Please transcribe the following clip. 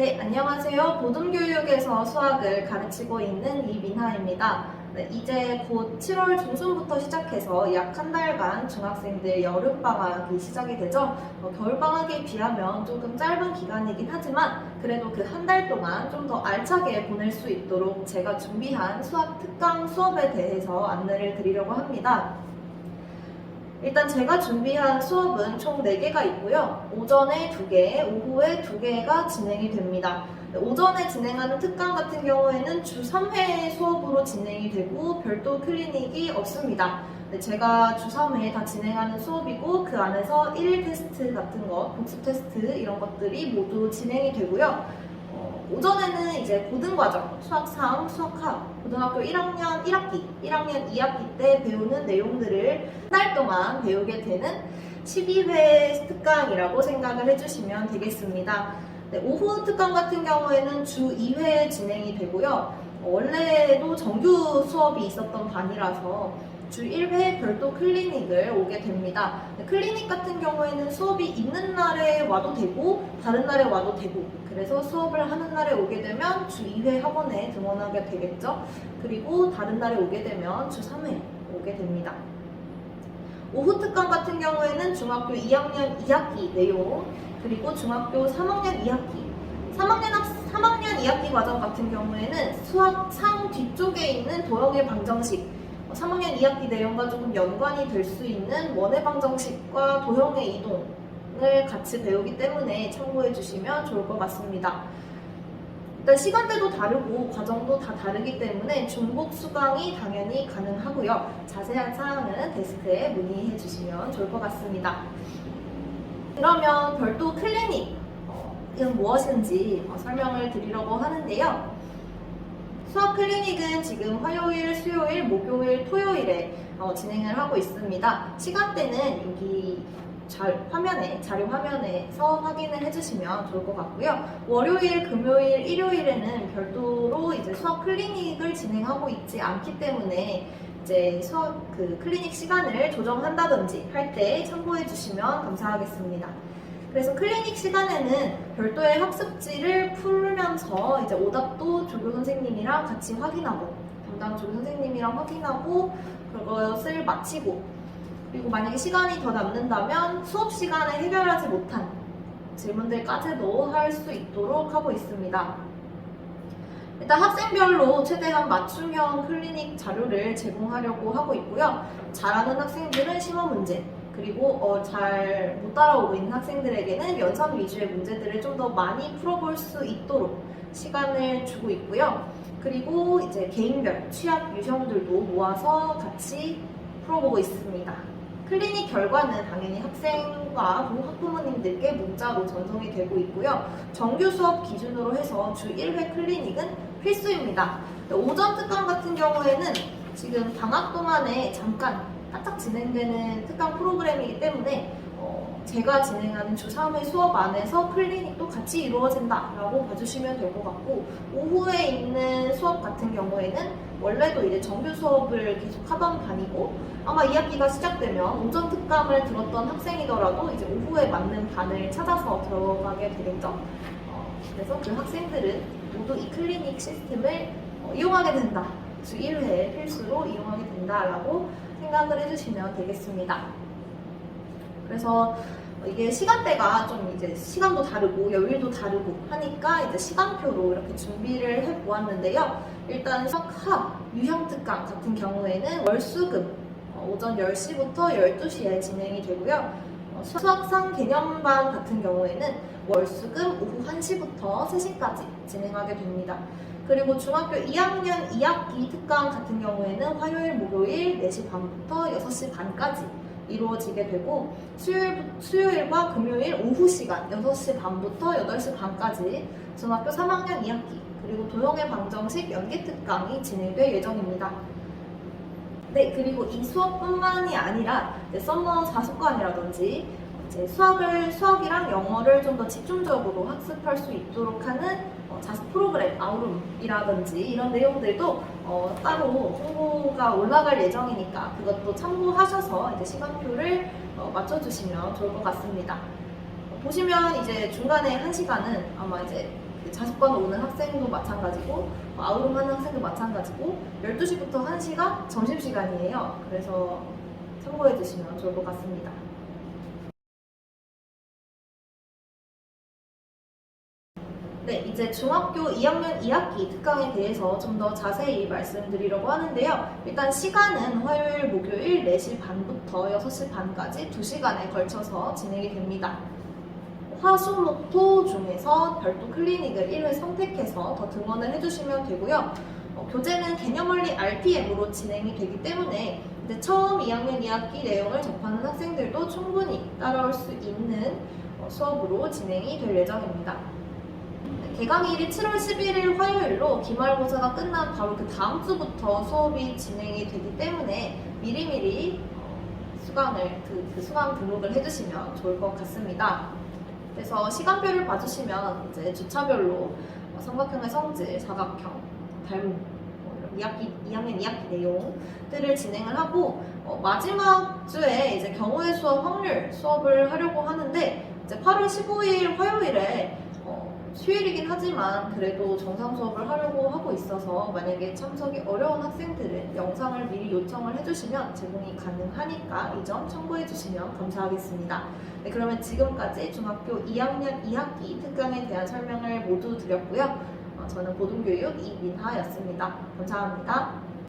네, 안녕하세요. 고등교육에서 수학을 가르치고 있는 이민하입니다. 네, 이제 곧 7월 중순부터 시작해서 약 한 달간 중학생들 여름방학이 시작이 되죠. 어, 겨울방학에 비하면 조금 짧은 기간이긴 하지만 그래도 그 한 달 동안 좀 더 알차게 보낼 수 있도록 제가 준비한 수학 특강 수업에 대해서 안내를 드리려고 합니다. 일단 제가 준비한 수업은 총 4개가 있고요. 오전에 2개, 오후에 2개가 진행이 됩니다. 오전에 진행하는 특강 같은 경우에는 주 3회 수업으로 진행이 되고 별도 클리닉이 없습니다. 네, 제가 주 3회 다 진행하는 수업이고 그 안에서 1일 테스트 같은 것, 복습 테스트 이런 것들이 모두 진행이 되고요. 어, 오전에는 이제 고등과정, 수학 3, 수학 하, 고등학교 1학년 1학기, 1학년 2학기 때 배우는 내용들을 한 달 동안 배우게 되는 12회 특강이라고 생각을 해주시면 되겠습니다. 네, 오후 특강 같은 경우에는 주 2회 진행이 되고요. 어, 원래도 정규 수업이 있었던 반이라서 주 1회 별도 클리닉을 오게 됩니다. 네, 클리닉 같은 경우에는 수업이 있는 날에 와도 되고 다른 날에 와도 되고 그래서 수업을 하는 날에 오게 되면 주 2회 학원에 등원하게 되겠죠. 그리고 다른 날에 오게 되면 주 3회 오게 됩니다. 오후 특강 같은 경우에는 중학교 2학년 2학기 내용 그리고 중학교 3학년 2학기 3학년, 학, 3학년 2학기 과정 같은 경우에는 수학 상 뒤쪽에 있는 도형의 방정식 3학년 2학기 내용과 조금 연관이 될 수 있는 원의 방정식과 도형의 이동을 같이 배우기 때문에 참고해 주시면 좋을 것 같습니다. 일단 시간대도 다르고 과정도 다 다르기 때문에 중복 수강이 당연히 가능하고요. 자세한 사항은 데스크에 문의해 주시면 좋을 것 같습니다. 그러면 별도 클리닉 은 무엇인지 어, 설명을 드리려고 하는데요. 수학 클리닉은 지금 화요일, 수요일, 목요일, 토요일에 어, 진행을 하고 있습니다. 시간대는 여기 잘 화면에 자료 화면에서 확인을 해주시면 좋을 것 같고요. 월요일, 금요일, 일요일에는 별도로 이제 수학 클리닉을 진행하고 있지 않기 때문에 이제 수학 그 클리닉 시간을 조정한다든지 할 때 참고해 주시면 감사하겠습니다. 그래서 클리닉 시간에는 별도의 학습지를 풀면서 이제 오답도 조교 선생님이랑 같이 확인하고 담당 조교 선생님이랑 확인하고 그것을 마치고 그리고 만약에 시간이 더 남는다면 수업 시간에 해결하지 못한 질문들까지도 할 수 있도록 하고 있습니다. 일단 학생별로 최대한 맞춤형 클리닉 자료를 제공하려고 하고 있고요. 잘하는 학생들은 심화 문제, 그리고 어, 잘 못 따라오고 있는 학생들에게는 연산 위주의 문제들을 좀 더 많이 풀어볼 수 있도록 시간을 주고 있고요. 그리고 이제 개인별 취약 유형들도 모아서 같이 풀어보고 있습니다. 클리닉 결과는 당연히 학생과 학부모님들께 문자로 전송이 되고 있고요. 정규 수업 기준으로 해서 주 1회 클리닉은 필수입니다. 오전 특강 같은 경우에는 지금 방학 동안에 잠깐 바짝 진행되는 특강 프로그램이기 때문에 어, 제가 진행하는 주 3회 수업 안에서 클리닉도 같이 이루어진다라고 봐주시면 될 것 같고 오후에 있는 수업 같은 경우에는 원래도 이제 정규 수업을 계속 하던 반이고 아마 2학기가 시작되면 오전 특강을 들었던 학생이더라도 이제 오후에 맞는 반을 찾아서 들어가게 되겠죠. 어, 그래서 그 학생들은 모두 이 클리닉 시스템을 어, 이용하게 된다. 주 1회 필수로 이용하게 된다라고 생각을 해주시면 되겠습니다. 그래서 이게 시간대가 좀 이제 시간도 다르고 여일도 다르고 하니까 이제 시간표로 이렇게 준비를 해 보았는데요. 일단 석합 유형 특강 같은 경우에는 월수금 어, 오전 10시부터 12시에 진행이 되고요. 어, 수학상 개념반 같은 경우에는 월수금 오후 1시부터 3시까지 진행하게 됩니다. 그리고 중학교 2학년 2학기 특강 같은 경우에는 화요일, 목요일 4시 반부터 6시 반까지 이루어지게 되고 수요일, 수요일과 금요일 오후 시간 6시 반부터 8시 반까지 중학교 3학년 2학기 그리고 도형의 방정식 연계 특강이 진행될 예정입니다. 네, 그리고 이 수업뿐만이 아니라 썸머 자습관이라든지 이제 수학을 수학이랑 영어를 좀 더 집중적으로 학습할 수 있도록 하는 어, 자습 프로그램 아우룸이라든지 이런 내용들도 어, 따로 홍보가 올라갈 예정이니까 그것도 참고하셔서 이제 시간표를 어, 맞춰주시면 좋을 것 같습니다. 어, 보시면 이제 중간에 한 시간은 아마 이제 자습관 오는 학생도 마찬가지고 뭐 아우름 하는 학생도 마찬가지고 12시부터 1시가 점심시간이에요. 그래서 참고해 주시면 좋을 것 같습니다. 네, 이제 중학교 2학년 2학기 특강에 대해서 좀 더 자세히 말씀드리려고 하는데요. 일단 시간은 화요일, 목요일 4시 반부터 6시 반까지 2시간에 걸쳐서 진행이 됩니다. 화수목토 중에서 별도 클리닉을 1회 선택해서 더 등원을 해주시면 되고요. 어, 교재는 개념원리 RPM으로 진행이 되기 때문에 이제 처음 2학년 2학기 내용을 접하는 학생들도 충분히 따라올 수 있는 어, 수업으로 진행이 될 예정입니다. 개강일이 7월 11일 화요일로 기말고사가 끝난 바로 그 다음 주부터 수업이 진행이 되기 때문에 미리미리 어, 수강을 그, 그 수강 등록을 해주시면 좋을 것 같습니다. 그래서 시간표를 봐주시면 이제 주차별로 어, 삼각형의 성질, 사각형, 닮음, 뭐 이런 2학기, 2학년 2학기 내용들을 진행을 하고 어, 마지막 주에 이제 경우의 수업 확률 수업을 하려고 하는데 이제 8월 15일 화요일에 어, 휴일이긴 하지만 그래도 정상 수업을 하려고 하고 있어서 만약에 참석이 어려운 학생들은 영상을 미리 요청을 해주시면 제공이 가능하니까 이 점 참고해 주시면 감사하겠습니다. 네, 그러면 지금까지 중학교 2학년 2학기 특강에 대한 설명을 모두 드렸고요. 어, 저는 고등교육 이민하였습니다. 감사합니다.